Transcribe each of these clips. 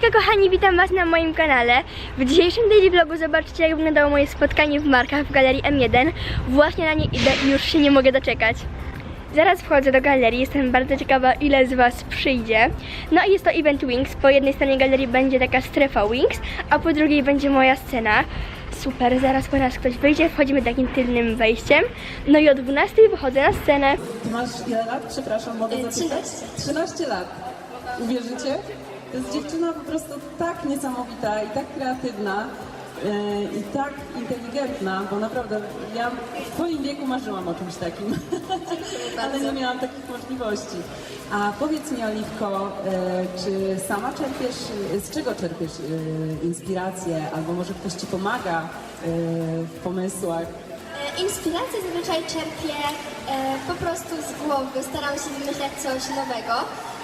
Hejka kochani, witam was na moim kanale. W dzisiejszym daily vlogu zobaczycie jak wyglądało moje spotkanie w Markach w galerii M1. Właśnie na nie idę i już się nie mogę doczekać. Zaraz wchodzę do galerii, jestem bardzo ciekawa ile z was przyjdzie. No i jest to event Wings, po jednej stronie galerii będzie taka strefa Wings, a po drugiej będzie moja scena. Super, zaraz po nas ktoś wyjdzie, wchodzimy takim tylnym wejściem. No i o 12 wychodzę na scenę. Masz ile lat? Przepraszam, mogę zapytać? 13 lat. Uwierzycie? To jest dziewczyna po prostu tak niesamowita i tak kreatywna yy, i tak inteligentna, bo naprawdę ja w twoim wieku marzyłam o czymś takim, ale nie miałam takich możliwości. A powiedz mi Oliwko, yy, czy sama czerpiesz, z czego czerpiesz yy, inspirację, albo może ktoś ci pomaga w pomysłach? E, Inspirację zazwyczaj czerpię e, po prostu z głowy, staram się wymyślać coś nowego, e,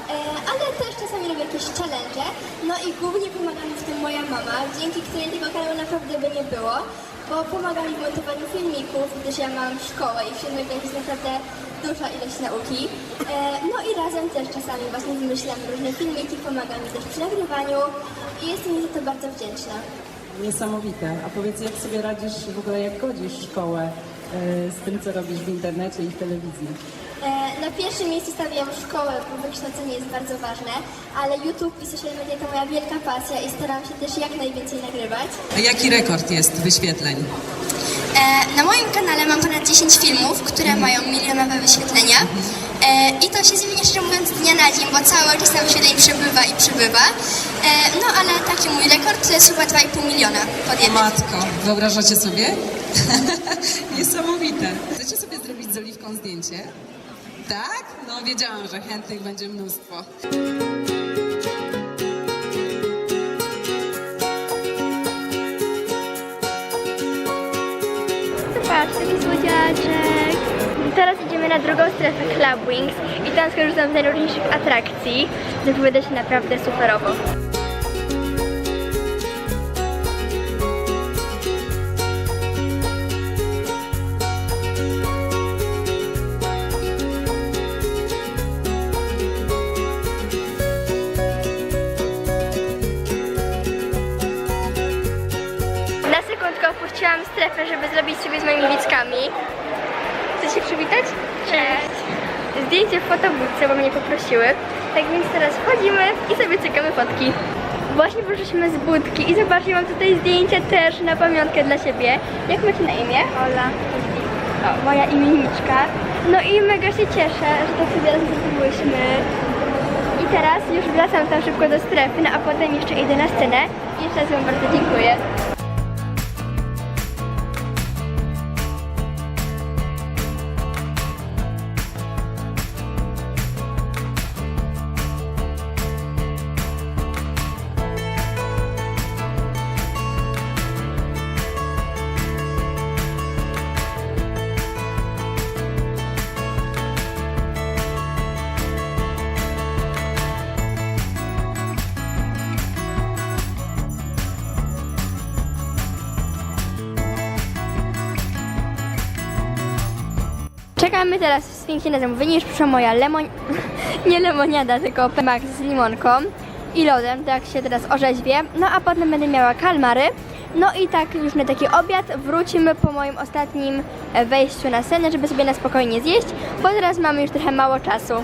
ale też czasami robię jakieś challenge. No i głównie pomaga mi w tym moja mama, dzięki której tego kanału naprawdę by nie było, bo pomaga mi w montowaniu filmików, gdyż ja mam szkołę i w filmikach jest naprawdę duża ilość nauki. E, no i razem też czasami właśnie wymyślam różne filmiki, pomaga mi też przy nagrywaniu i jestem jej za to bardzo wdzięczna. Niesamowite. A powiedz, jak sobie radzisz w ogóle, jak godzisz szkołę e, z tym, co robisz w internecie i w telewizji? E, Na pierwszym miejscu stawiam szkołę, bo wykształcenie jest bardzo ważne, ale YouTube i social media to moja wielka pasja i staram się też jak najwięcej nagrywać. A Jaki rekord jest wyświetleń? E, Na moim kanale mam ponad 10 filmów, które mają milionowe wyświetlenia E, i to się zmienia szczerze mówiąc z dnia na dzień, bo cały czas tam wyświetleń przybywa i przybywa. E, No ale taki mój rekord to jest chyba 2,5 miliona pod jednym. matko, wyobrażacie sobie? Niesamowite. Chcecie sobie zrobić z Oliwką zdjęcie? Tak? No wiedziałam, że chętnych będzie mnóstwo. Patrz, taki słodziaczek. Teraz idziemy na drugą strefę Club Wings i tam skorzystam z najróżniejszych atrakcji. Zapowiada się naprawdę superowo. Opuściłam strefę, żeby zrobić sobie z moimi widzkami. Chcesz się przywitać? Cześć. Zdjęcie w fotobudce, bo mnie poprosiły. Tak więc teraz wchodzimy i sobie cykamy fotki. Właśnie wyszliśmy z budki i zobaczcie, mam tutaj zdjęcie też na pamiątkę dla siebie. Jak macie na imię? Ola. O, moja imienniczka. No i mega się cieszę, że tak sobie razem zrobiłyśmy. I teraz już wracam tam szybko do strefy, no a potem jeszcze idę na scenę. Jeszcze raz Wam bardzo dziękuję. Czekamy teraz pięknie na zamówienie. Już przyszła moja lemon... nie lemoniada, tylko Max z limonką i lodem, tak się teraz orzeźwię. No a potem będę miała kalmary. No i tak już na taki obiad wrócimy po moim ostatnim e, wejściu na scenę, żeby sobie na spokojnie zjeść, bo teraz mamy już trochę mało czasu.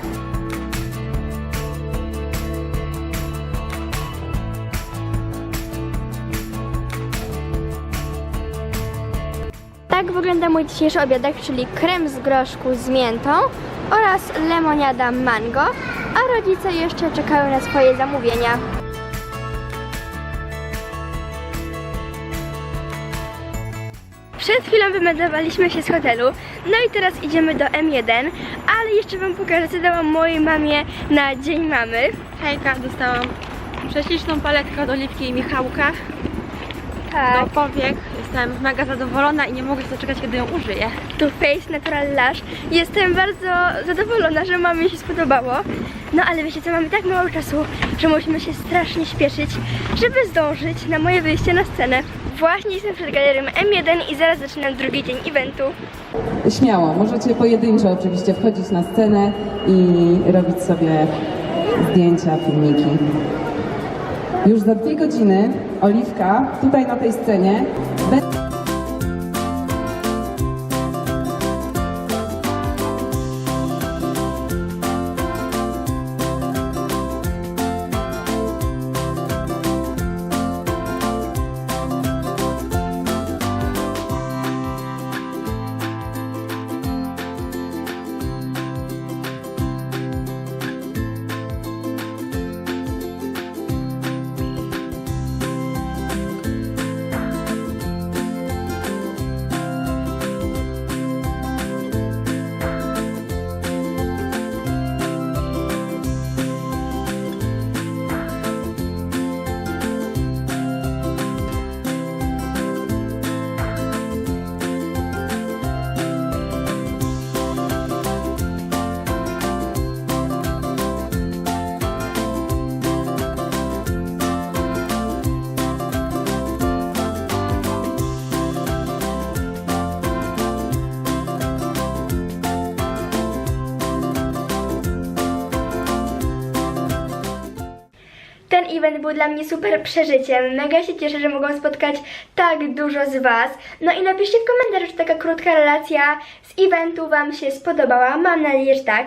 Tak wygląda mój dzisiejszy obiadek, czyli krem z groszku z miętą oraz lemoniada mango, a rodzice jeszcze czekają na swoje zamówienia. Przed chwilą wymeldowaliśmy się z hotelu, no i teraz idziemy do M1, ale jeszcze Wam pokażę, co dałam mojej mamie na Dzień Mamy. Hejka, dostałam prześliczną paletkę od Oliwki i Michałka Tak. do powiek. Jestem mega zadowolona i nie mogę się doczekać, kiedy ją użyję. Too Faced Natural Lash. Jestem bardzo zadowolona, że mamie się spodobało. No ale wiecie co, mamy tak mało czasu, że musimy się strasznie śpieszyć, żeby zdążyć na moje wyjście na scenę. Właśnie jestem przed galerią M1 i zaraz zaczynam drugi dzień eventu. Śmiało, możecie pojedynczo oczywiście wchodzić na scenę i robić sobie zdjęcia, filmiki. Już za dwie godziny Oliwka tutaj na tej scenie event był dla mnie super przeżyciem. Mega się cieszę, że mogłam spotkać tak dużo z Was. No i napiszcie w komentarzu, czy taka krótka relacja z eventu Wam się spodobała. Mam nadzieję, że tak.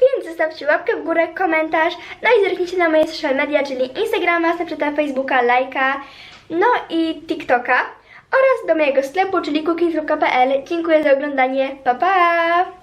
Więc zostawcie łapkę w górę, komentarz. No i zerknijcie na moje social media, czyli Instagrama, Snapchata, Facebooka, Lajka, no i TikToka oraz do mojego sklepu, czyli cooking.pl. Dziękuję za oglądanie. Pa pa!